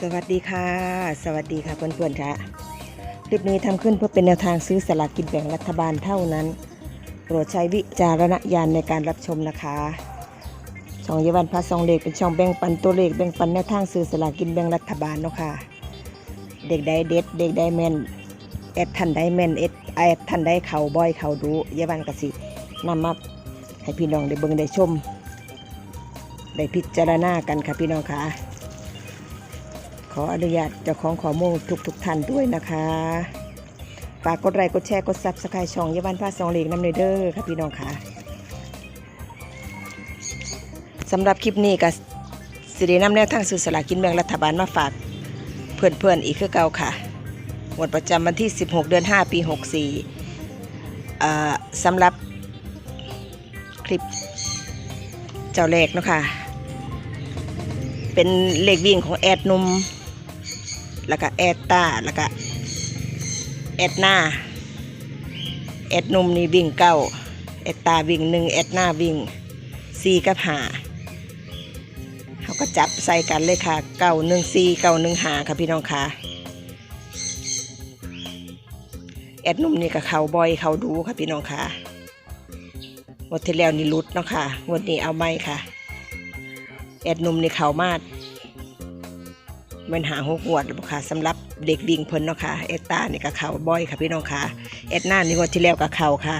สวัสดีค่ะ สวัสดีค่ะเพื่อนๆค่ะคลิปนี้ทำขึ้นเพื่อเป็นแนวทางซื้อสลากกินแบ่งรัฐบาลเท่านั้นโปรดใช้วิจารณญาณในการรับชมนะคะช่องเยาวันพาซองเลขเป็นช่องแบ่งปันตัวเลขแบ่งปันแนวทางซื้อสลากกินแบ่งรัฐบาลเนาะค่ะ เด็กใดเด็ดเด็กใดแมนแอดทันใดแมนเอ็ดแอดทันใดเขาบ่อยเขาดูเยาวันกสินำมาให้พี่น้องได้เบิ่งได้ชม ได้พิจารณากันค่ะพี่น้องค่ะ ออนุญาตเจ้าของขอมูลทุกทุกท่านด้วยนะคะ ฝากกดไลค์กดแชร์กดซับสไครต์ช่องเยาวันพาสองเหล็กน้ำเนเดอร์ค่ะพี่น้องค่ะสำหรับคลิปนี้ก็สิได้นำแนวทางสื่อสลากินแบ่งรัฐบาลมาฝากเพื่อนๆอีกคือเก่าค่ะงวดประจำวันที่ 16 เดือน 5 ปี 64อ่สำหรับคลิปเจ้าแรกเนาะค่ะเป็นเลขวิ่งของแอดนุ่ม แล้วก็แอดตาแล้วก็แอดหน้าแอดนุ่มนี่วิ่งเก้าแอดตาวิ่งหนึ่งแอดหน้าวิ่งสี่กับหาเขาก็จับใส่กันเลยค่ะเก้าหนึ่งสี่เก้าหนึ่งหาค่ะพี่น้องค่ะแอดนุ่มนี่ก็เขาบ่อยเขาดูค่ะพี่น้องค่ะงวดที่แล้วนี่หลุดเนาะค่ะงวดนี้เอาไม่ค่ะ แอดนุ่มนี่เขามาด มันหาหกงวดแล้วบ่ค่ะสำหรับเด็กวิ่งเพิ่นเนาะค่ะแอดตานี่ก็เขาบ่อยค่ะพี่น้องค่ะแอดหน้านี่งวดที่แล้วก็เขาค่ะ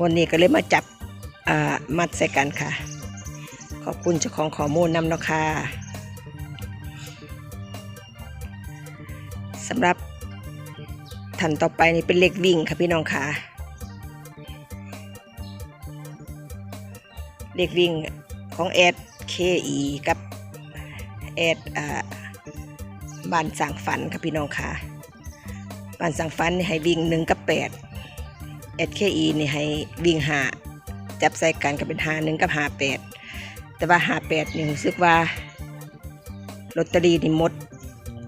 วันนี้ก็เลยมาจับมัดใส่กันค่ะ ขอบคุณเจ้าของข้อมูลนำเนาะค่ะสำหรับท่านต่อไปนี่เป็นเลขวิ่งค่ะพี่น้องค่ะเลขวิ่งของแอด KE กับแอดอ่า บ้านสั่งฝันค่ะพี่น้องค่ะบ้านสั่งฝันให้วิ่งหนึ่งกับแปดแอด KE นี่ให้วิ่งหาจับใส่กันก็เป็นหาหนึ่งกับหาแปดแต่ว่าหาแปดนี่รู้สึกว่าลอตเตอรี่นี่มด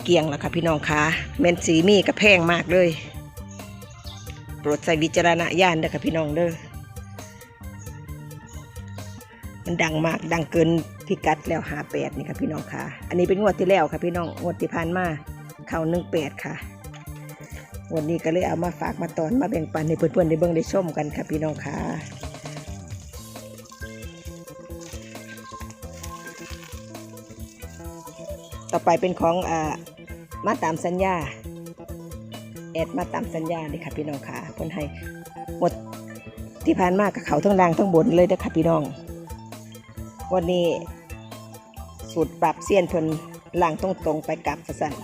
เกลี้ยงแล้วค่ะพี่น้องค่ะแมนสีมีก็แพงมากเลย โปรดใส่วิจารณญาณเด้อค่ะพี่น้องเด้อ มันดังมากดังเกินพิกัดแล้วหาแปดนี่ค่ะพี่น้องค่ะ อันนี้เป็นงวดที่แล้วค่ะพี่น้องงวดที่ผ่านมาเข้าหนึ่งแปดค่ะงวันนี้ก็เลยเอามาฝากมาตอนมาแบ่งปันให้เพื่อนๆได้เบิ่งได้ชมกันค่ะพี่น้องค่ะต่อไปเป็นของอ่ามาตามสัญญาแอดมาตามสัญญาเลยค่ะพี่น้องค่ะเพิ่นให้หมดที่ผ่านมากกับเขาทั้งล่างทั้งบนเลยเด้อค่ะพี่น้อง วันนี้สูตรปรับเสี้ยนเพิ่นล่างตรงตรงไปกลับสั่น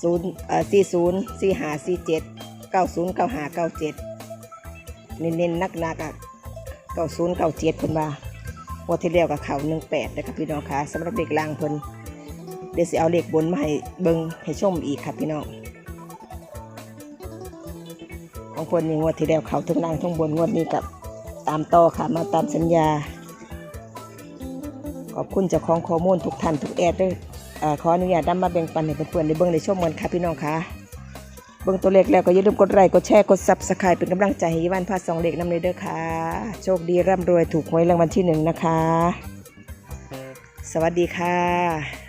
ศูนย์เอ่อสี่ศูนย์สี่หาสี่เจ็ดเก้าศูนย์เก้าหาเก้าเจ็ดเน้นๆนักนักอะเก้าศูนย์เก้าเจ็ดเพิ่นว่าวันที่แล้วกับเขาหนึ่งแปดนะครับพี่น้องคะสำหรับเด็กล่างเพิ่นเดี๋ยวสิเอาเลขบนมาให้เบิ่งให้ชมอีกครับพี่น้องของคนนี่งวดที่แล้วเขาทั้งล่างทั้งบนงวดนี้กับตามต่อค่ะมาตามสัญญา ขอบคุณเจ้าของข้อมูลทุกท่านทุกแอดด้วยขออนุญาตนำมาแบ่งปันให้เพื่อนๆได้เบิ่งได้ชมกันค่ะพี่น้องค่ะเบิ่งตัวเลขแล้วก็อย่าลืมกดไลค์กดแชร์กดซับสไครป์เป็นกำลังใจให้วันพาสองเลขนำเลยเด้อค่ะ โชคดีร่ำรวยถูกหวยรางวัลที่หนึ่งนะคะ สวัสดีค่ะ